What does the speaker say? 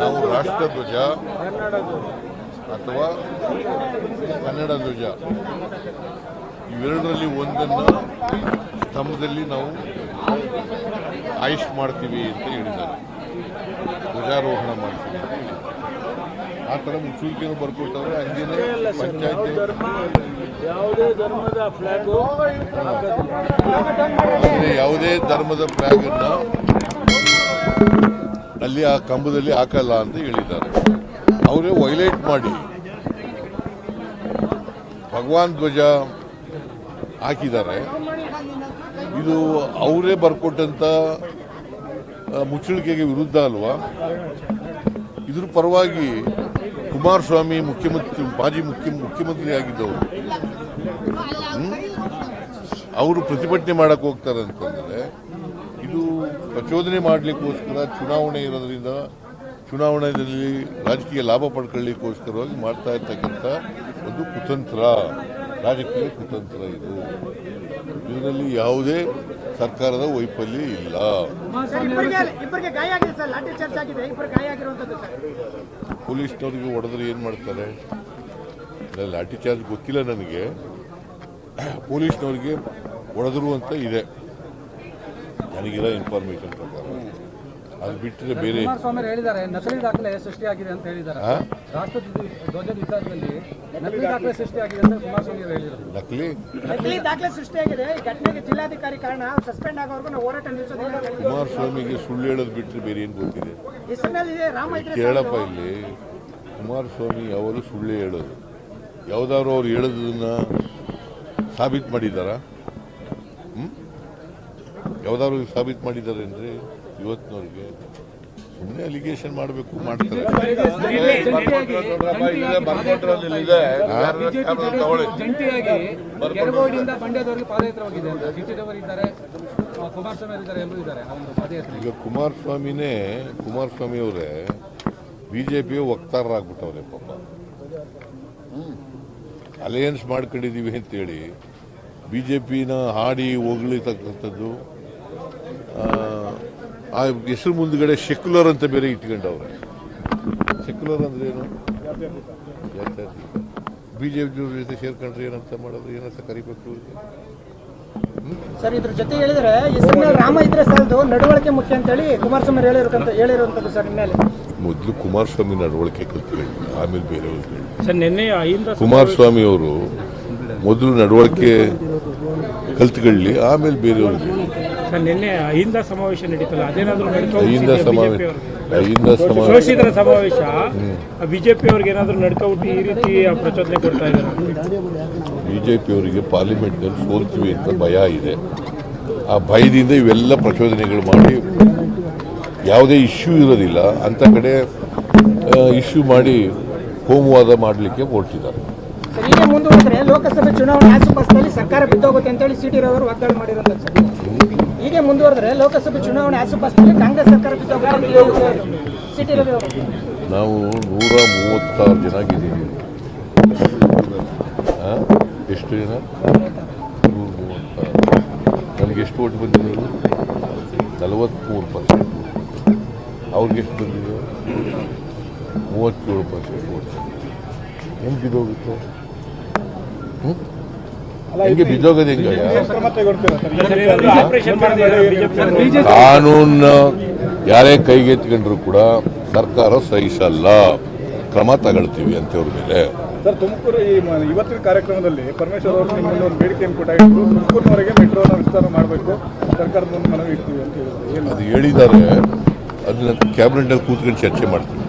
ನಾವು ರಾಷ್ಟ್ರಧ್ವಜ ಅಥವಾ ಕನ್ನಡ ಧ್ವಜ. ಇವೆರಡರಲ್ಲಿ ಒಂದನ್ನು ಸ್ತಂಭದಲ್ಲಿ ನಾವು ಆಯುಷ್ ಮಾಡ್ತೀವಿ ಅಂತ ಹೇಳಿದ್ದಾರೆ. ಧ್ವಜಾರೋಹಣ ಮಾಡ್ತೀವಿ ಅಂತ ಹೇಳಿದ್ದಾರೆ. ಆ ಥರ ಮುಚ್ಚುವಿಕೆಯನ್ನು ಬರ್ಕೊಟ್ಟವ್ರೆ ಹಂಗೇನೆ ಪಂಚಾಯತಿ ಯಾವುದೇ ಧರ್ಮದ ಫ್ಲಾಗ್ ಯಾವುದೇ ಧರ್ಮದ ಫ್ಲಾಗ್ ಅನ್ನ ಅಲ್ಲಿ ಆ ಕಂಬದಲ್ಲಿ ಹಾಕಲ್ಲ ಅಂತ ಹೇಳಿದ್ದಾರೆ. ಅವರೇ ವೈಲೇಟ್ ಮಾಡಿ. ಭಗವಾನ್ ಧ್ವಜ ಹಾಕಿದ್ದಾರೆ. ಇದು ಅವರೇ ಬರ್ಕೊಟ್ಟಂತ ಮುಚ್ಚಳಿಕೆಗೆ ವಿರುದ್ಧ ಅಲ್ವಾ? ಇದ್ರ ಪರವಾಗಿ ಕುಮಾರಸ್ವಾಮಿ ಮುಖ್ಯಮಂತ್ರಿ, ಮಾಜಿ ಮುಖ್ಯ, ಮುಖ್ಯಮಂತ್ರಿ ಆಗಿದ್ದವರು ಅವರು ಪ್ರತಿಭಟನೆ ಮಾಡಕ್ಕೆ ಹೋಗ್ತಾರೆ ಅಂತಂದರೆ ಪ್ರಚೋದನೆ ಮಾಡಲಿಕ್ಕೋಸ್ಕರ ಚುನಾವಣೆ ಇರೋದ್ರಿಂದ ಚುನಾವಣೆಯಲ್ಲಿ ರಾಜಕೀಯ ಲಾಭ ಪಡ್ಕೊಳ್ಳಿಕ್ಕೋಸ್ಕರವಾಗಿ ಮಾಡ್ತಾ ಇರ್ತಕ್ಕಂಥ ಒಂದು ಕುತಂತ್ರ ರಾಜಕೀಯ ಕುತಂತ್ರ ಇದು. ಇದರಲ್ಲಿ ಯಾವುದೇ ಸರ್ಕಾರದ ವೈಫಲ್ಯ ಇಲ್ಲ. ಪೊಲೀಸ್ನವರಿಗೆ ಹೊಡೆದ್ರೆ ಏನು ಮಾಡ್ತಾರೆ? ಲಾಠಿ ಚಾರ್ಜ್ ಗೊತ್ತಿಲ್ಲ ನನಗೆ. ಪೊಲೀಸ್ನವರಿಗೆ ಹೊಡೆದ್ರು ಅಂತ ಇದೆ. ನನಗಿರೋ ಇನ್ಫಾರ್ಮೇಶನ್ ಪ್ರಕಾರ. ಅದು ಬಿಟ್ಟರೆ ಬೇರೆ ಕುಮಾರಸ್ವಾಮಿ ಹೇಳಿದ್ದಾರೆ ನಕಲಿ ದಾಖಲೆ ಸೃಷ್ಟಿಯಾಗಿದೆ ಅಂತ ಹೇಳಿದ್ದಾರೆ. ಆ? ರಾಷ್ಟ್ರ ಧ್ವಜ- ಧ್ವಜದ ವಿಚಾರದಲ್ಲಿ ನಕಲಿ ದಾಖಲೆ ಸೃಷ್ಟಿಯಾಗಿದೆ ಅಂತ ಕುಮಾರಸ್ವಾಮಿ ಅವರು ಹೇಳಿದರು ನಕಲಿ? ನಕಲಿ ದಾಖಲೆ ಸೃಷ್ಟಿಯಾಗಿದೆ. ಘಟನೆಗೆ ಜಿಲ್ಲಾಧಿಕಾರಿ ಕಾರಣ ಸಸ್ಪೆಂಡ್ ಆಗೋವರೆಗೂ ನಾವು ಹೋರಾಟ ನಿಲ್ಲಿಸೋದಿಲ್ಲ ಕುಮಾರಸ್ವಾಮಿಗೆ ಸುಳ್ಳು ಹೇಳೋದು ಬಿಟ್ಟರೆ ಬೇರೆ ಏನು ಗೊತ್ತಿದೆ? ಹೆಸರಿನಲ್ಲಿ ರಾಮ ಕೇಳಪ್ಪ ಇಲ್ಲಿ. ಕುಮಾರಸ್ವಾಮಿ ಅವರು ಸುಳ್ಳು ಹೇಳೋದು. ಯಾವ್ದಾದ್ರು ಅವ್ರು ಹೇಳೋದನ್ನ ಸಾಬೀತು ಮಾಡಿದ್ದಾರಾ? ಯಾವ್ದಾದ್ರು ಸಾಬೀತು ಮಾಡಿದ್ದಾರೆ ಅಂದ್ರೆ ಇವತ್ತಿನವ್ರಿಗೆ ಸುಮ್ಮನೆ ಅಲಿಗೇಷನ್ ಮಾಡಬೇಕು ಮಾಡ್ತಾರೆ. ಈಗ ಕುಮಾರಸ್ವಾಮಿನೇ ಕುಮಾರಸ್ವಾಮಿ ಅವರೇ ಬಿ ಜೆ ಪಿಯ ವಕ್ತಾರರಾಗ್ಬಿಟ್ಟವ್ರೆ ಪಾಪ. ಅಲಯನ್ಸ್ ಮಾಡ್ಕೊಂಡಿದ್ದೀವಿ ಅಂತೇಳಿ ಬಿ ಜೆ ಪಿನ ಹಾಡಿ ಹೊಗಳಿತಕ್ಕಂಥದ್ದು ಆ, ಹೆಸರು ಮುಂದ್ಗಡೆ ಸೆಕ್ಯುಲರ್ ಅಂತ ಬೇರೆ ಇಟ್ಕೊಂಡವ್ರೆ. ಸೆಕ್ಯುಲರ್ ಅಂದ್ರೆ ಏನು? ಬಿ ಜೆ ಪಿ ಜೊತೆ ಸೇರ್ಕೊಂಡ್ರೆ ಏನಂತ ಮಾಡೋದು ಏನಂತ ಕರಿಬೇಕು? ಸರ್ ಇದ್ರ ಜೊತೆ ಹೇಳಿದ್ರೆ ರಾಮ ಇದ್ರೆ ಸಾಲದು ನಡವಳಿಕೆ ಮುಖ್ಯ ಅಂತ ಹೇಳಿ ಕುಮಾರಸ್ವಾಮಿ ಹೇಳಿರುವಂತ ಹೇಳಿರುವಂತದ್ದು ಸರ್ ಮೇಲೆ ಮೊದಲು ಕುಮಾರಸ್ವಾಮಿ ನಡವಳಿಕೆ ಕಲ್ತ್ಕೊಳ್ಳಿ ಆಮೇಲೆ ಬೇರೆಯವ್ರು ಹೇಳಿ. ಸರ್ ನಿನ್ನೆ ಅಹಿಂದ ಕುಮಾರಸ್ವಾಮಿ ಅವರು ಮೊದಲು ನಡವಳಿಕೆ ಕಲ್ತ್ಕೊಳ್ಳಿ ಆಮೇಲೆ ಬೇರೆಯವ್ರಿಗೆ. ಸರ್ ನಿನ್ನೆ ಅಹಿಂದ ಸಮಾವೇಶ ನಡೀತಲ್ಲ ಅದೇನಾದ್ರೂ ಅಹಿಂದ ಸಮಾವೇಶ ಅಹಿಂದ ಸಮಾವೇಶ ಶೋಷಿತರ ಸಮಾವೇಶ. ಬಿಜೆಪಿ ಅವ್ರಿಗೆ ಏನಾದರೂ ನಡ್ಕೊಬಿಟ್ಟು ಈ ರೀತಿ ಪ್ರಚೋದನೆ ಕೊಡ್ತಾ ಇದ್ದಾರೆ? ಬಿಜೆಪಿಯವರಿಗೆ ಪಾರ್ಲಿಮೆಂಟ್ನಲ್ಲಿ ಸೋಲ್ತೀವಿ ಅಂತ ಭಯ ಇದೆ. ಆ ಭಯದಿಂದ ಇವೆಲ್ಲ ಪ್ರಚೋದನೆಗಳು ಮಾಡಿ ಯಾವುದೇ ಇಶ್ಯೂ ಇರೋದಿಲ್ಲ. ಅಂತ ಕಡೆ ಇಶ್ಯೂ ಮಾಡಿ ಹೋಮವಾದ ಮಾಡಲಿಕ್ಕೆ ಹೊರಟಿದ್ದಾರೆ. ಮುಂದುವರೆದ್ರೆ ಲೋಕಸಭೆ ಚುನಾವಣೆ ಆಸುಪಾಸದಲ್ಲಿ ಸರ್ಕಾರ ಬಿದ್ದೋಗುತ್ತೆ ಅಂತ ಹೇಳಿ ಸಿ ಟಿ ರವರು ವಾಗ್ದಾಳಿ ಸರ್. ಹೀಗೆ ಮುಂದುವರೆದ್ರೆ ಲೋಕಸಭೆ ಚುನಾವಣೆ ಆಸುಪಾಸಿನಲ್ಲಿ ಕಾಂಗ್ರೆಸ್ ಸರ್ಕಾರ ನಾವು ನೂರ ಮೂವತ್ತಾರು ಜನ ಗೆದ್ದಿದ್ದೀವಿ ಆ? ಎಷ್ಟು ಜನ? ನೂರ ಮೂವತ್ತಾರು. ನಮ್ಗೆ ಎಷ್ಟು ಓಟ್ ಬಂದಿದೆ? ನಲವತ್ತ್ಮೂರು ಪರ್ಸೆಂಟ್ ಅವ್ರಿಗೆ ಎಷ್ಟು ಬಂದಿದೆ? ಮೂವತ್ತೇಳು ಪರ್ಸೆಂಟ್ ಓಟ್. ಹೆಂಗೆ ಹ್ಞೂ? ಹೆಂಗೆ ಬಿದ್ದೋಗೋದು ಹೆಂಗೆ? ಆಪರೇಷನ್ ಮಾಡಿದ್ದಾರೆ ಬಿಜೆಪಿ ಕಾನೂನ ಯಾರೇ ಕೈಗೆತ್ಕೊಂಡ್ರು ಕೂಡ ಸರ್ಕಾರ ಸಹಿಸಲ್ಲ. ಕ್ರಮ ತಗೊಳ್ತೀವಿ ಅಂತವ್ರ ಮೇಲೆ. ಸರ್ ತುಮಕೂರು ಈ ಇವತ್ತಿನ ಕಾರ್ಯಕ್ರಮದಲ್ಲಿ ಪರಮೇಶ್ವರ್ ಅವರು ನಿಮ್ಮಲ್ಲಿ ಒಂದು ಬೇಡಿಕೆಯನ್ನು ಕೊಟ್ಟಾಗಿತ್ತು ತುಮಕೂರಿನವರೆಗೆ ಮೆಟ್ರೋನ ವಿಸ್ತಾರ ಮಾಡಬೇಕು. ಸರ್ಕಾರದ ಮುಂದೆ ಮನವಿ ಇಡ್ತೀವಿ ಅಂತ ಹೇಳಿದ್ರು. ಏನು? ಅದು ಹೇಳಿದ್ದಾರೆ. ಅದನ್ನ ಕ್ಯಾಬಿನೆಟಲ್ಲಿ ಕೂತ್ಕೊಂಡು ಚರ್ಚೆ ಮಾಡ್ತೀವಿ